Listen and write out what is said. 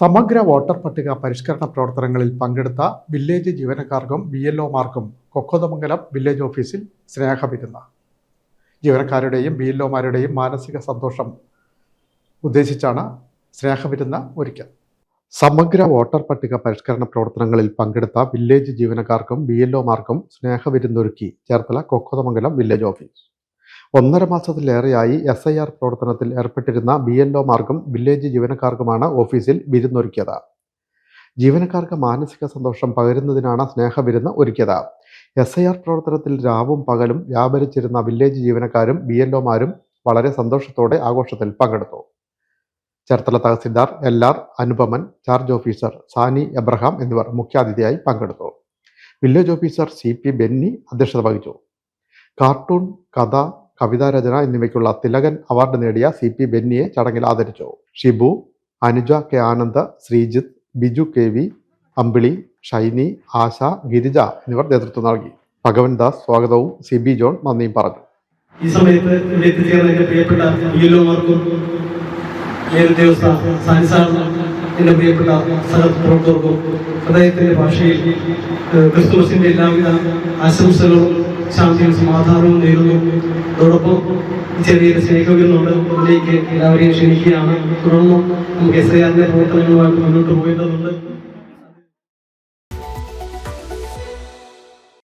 സമഗ്ര വോട്ടർ പട്ടിക പരിഷ്കരണ പ്രവർത്തനങ്ങളിൽ പങ്കെടുത്ത വില്ലേജ് ജീവനക്കാർക്കും ബി എൽ ഒമാർക്കും കൊക്കോതമംഗലം വില്ലേജ് ഓഫീസിൽ സ്നേഹവിരുന്ന ജീവനക്കാരുടെയും ബി എൽ ഒമാരുടെയും മാനസിക സന്തോഷം ഉദ്ദേശിച്ചാണ് സ്നേഹവിരുന്ന ഒരുക്കിയത് സമഗ്ര വോട്ടർ പട്ടിക പരിഷ്കരണ പ്രവർത്തനങ്ങളിൽ പങ്കെടുത്ത വില്ലേജ് ജീവനക്കാർക്കും ബി എൽ ഒമാർക്കും സ്നേഹവിരുന്നൊരുക്കി ചേർത്തല കൊക്കോതമംഗലം വില്ലേജ് ഓഫീസ്. ഒന്നര മാസത്തിലേറെയായി എസ് ഐ ആർ പ്രവർത്തനത്തിൽ ഏർപ്പെട്ടിരുന്ന ബി എൽ ഒമാർക്കും വില്ലേജ് ജീവനക്കാർക്കുമാണ് ഓഫീസിൽ വിരുന്നൊരുക്കിയത്. ജീവനക്കാർക്ക് മാനസിക സന്തോഷം പകരുന്നതിനാണ് സ്നേഹവിരുന്ന് ഒരുക്കിയത്. എസ് ഐ ആർ പ്രവർത്തനത്തിൽ രാവും പകലും വ്യാപരിച്ചിരുന്ന വില്ലേജ് ജീവനക്കാരും ബി എൽ ഒമാരും വളരെ സന്തോഷത്തോടെ ആഘോഷത്തിൽ പങ്കെടുത്തു. Cherthala tahsildar L R Anupaman charge officer Sani Abraham എന്നിവർ മുഖ്യാതിഥിയായി പങ്കെടുത്തു. Village officer C P Benny അധ്യക്ഷത വഹിച്ചു. കാർട്ടൂൺ കഥ കവിതാരചന എന്നിവയ്ക്കുള്ള തിലകൻ അവാർഡ് നേടിയ സി പി ബെന്നിയെ ചടങ്ങിൽ ആദരിച്ചു. Shibu Anuja K Anand Sreejith Biju K V Ambili Shiny Asha Girija എന്നിവർ നേതൃത്വം നൽകി. ഭഗവൻ ദാസ് സ്വാഗതവും സി ബി ജോൺ നന്ദിയും പറഞ്ഞു. ഈ സമയത്ത് ഇവിടെ എത്തിച്ചേർന്ന എന്റെ പ്രിയപ്പെട്ട ബിയലോമാർക്കും മേലുദ്യോഗസ്ഥ സാനിസാറിനും എന്റെ പ്രിയപ്പെട്ട സഹപ്രവർത്തകർക്കും ഹൃദയത്തിന്റെ ഭാഷയിൽ ഏഹ്, ക്രിസ്തുമസിന്റെ എല്ലാവിധ ആശംസകളും ശാന്തിയും സമാധാനവും നേരുന്നു. അതോടൊപ്പം ചെറിയ ചെറിയൊരു സ്നേഹമെന്നുണ്ട് അതിലേക്ക് എല്ലാവരെയും ക്ഷണിക്കുകയാണ്. തുടർന്നും നമുക്ക് എസ് ഐ ആറിന്റെ പ്രവർത്തനങ്ങളുമായിട്ട് മുന്നോട്ട് പോകേണ്ടതുണ്ട്.